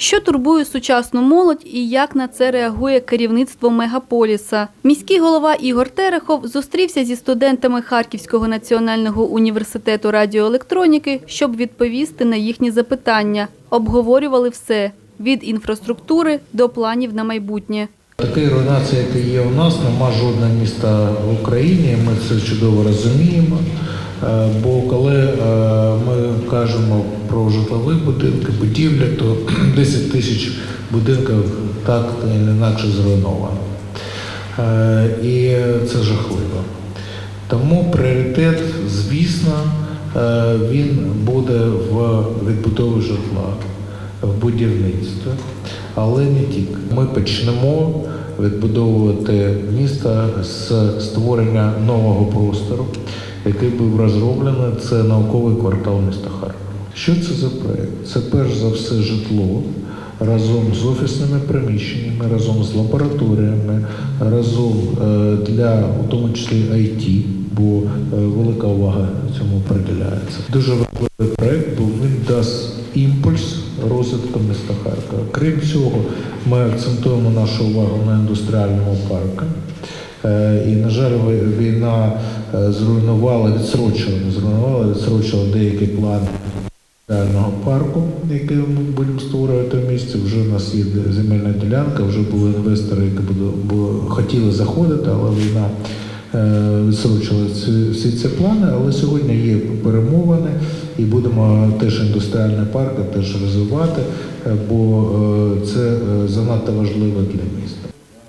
Що турбує сучасну молодь і як на це реагує керівництво мегаполіса? Міський голова Ігор Терехов зустрівся зі студентами Харківського національного університету радіоелектроніки, щоб відповісти на їхні запитання. Обговорювали все від інфраструктури до планів на майбутнє. Такої руйнації, яка є у нас, нема жодного міста в Україні. Ми це чудово розуміємо. Е, Бо коли е, кажемо про житлові будинки, будівлі, то 10 тисяч будинків так і інакше зруйновано. Е, І це жахливо. Тому пріоритет, звісно, е, він буде в відбудові житла, в будівництві, але не тільки. Ми почнемо відбудовувати місто з створення нового простору, який був розроблений. Це науковий квартал міста Харкова. Що це за проект? Це перш за все житло разом з офісними приміщеннями, разом з лабораторіями, разом е, для, у тому числі IT, бо е, велика увага цьому приділяється. Дуже важливий проект, бо він дасть імпульс розвитку міста Харкова. Крім цього, ми акцентуємо нашу увагу на індустріальному парку. Е, І, на жаль, війна е, зруйнувала, відсрочила, не зруйнувала, відсрочила деякі плани індустріального парку, який ми будемо створювати в місті. Вже у нас є земельна ділянка, вже були інвестори, які хотіли заходити, але війна е, відсрочила всі ці плани. Але сьогодні є перемовини і будемо теж індустріальний парк теж розвивати, бо це занадто важливо для міста.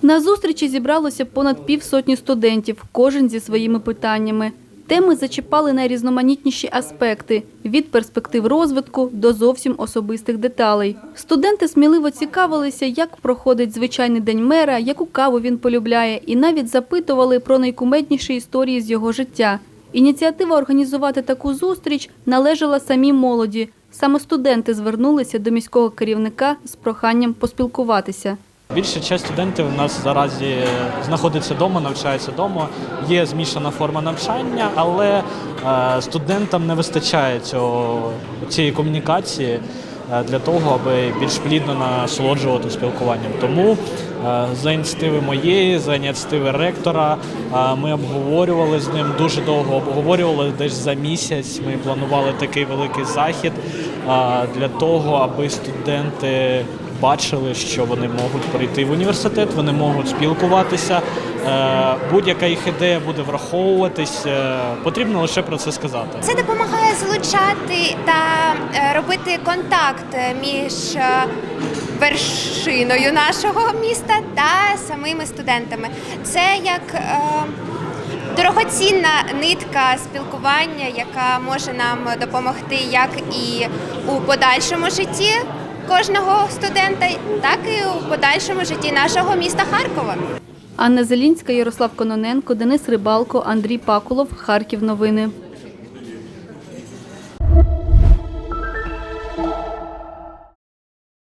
На зустрічі зібралося понад півсотні студентів, кожен зі своїми питаннями. Теми зачіпали найрізноманітніші аспекти від перспектив розвитку до зовсім особистих деталей. Студенти сміливо цікавилися, як проходить звичайний день мера, яку каву він полюбляє, і навіть запитували про найкумедніші історії з його життя. Ініціатива організувати таку зустріч належала самій молоді. Саме студенти звернулися до міського керівника з проханням поспілкуватися. Більша частина студентів у нас наразі знаходиться вдома, навчається вдома. Є змішана форма навчання, але е, студентам не вистачає цього, цієї комунікації е, для того, аби більш плідно насолоджувати спілкуванням. Тому е, за ініціативи моєї, за ініціативи ректора, е, ми обговорювали з ним дуже довго. Обговорювали десь за місяць. Ми планували такий великий захід е, для того, аби студенти бачили, що вони можуть прийти в університет, вони можуть спілкуватися. Е, Будь-яка їх ідея буде враховуватись. е, Потрібно лише про це сказати. Це допомагає залучати та е, робити контакт між вершиною нашого міста та самими студентами. Це як дорогоцінна нитка спілкування, яка може нам допомогти як і у подальшому житті кожного студента, так і у подальшому житті нашого міста Харкова. Анна Зелінська, Ярослав Кононенко, Денис Рибалко, Андрій Пакулов. Харків. Новини.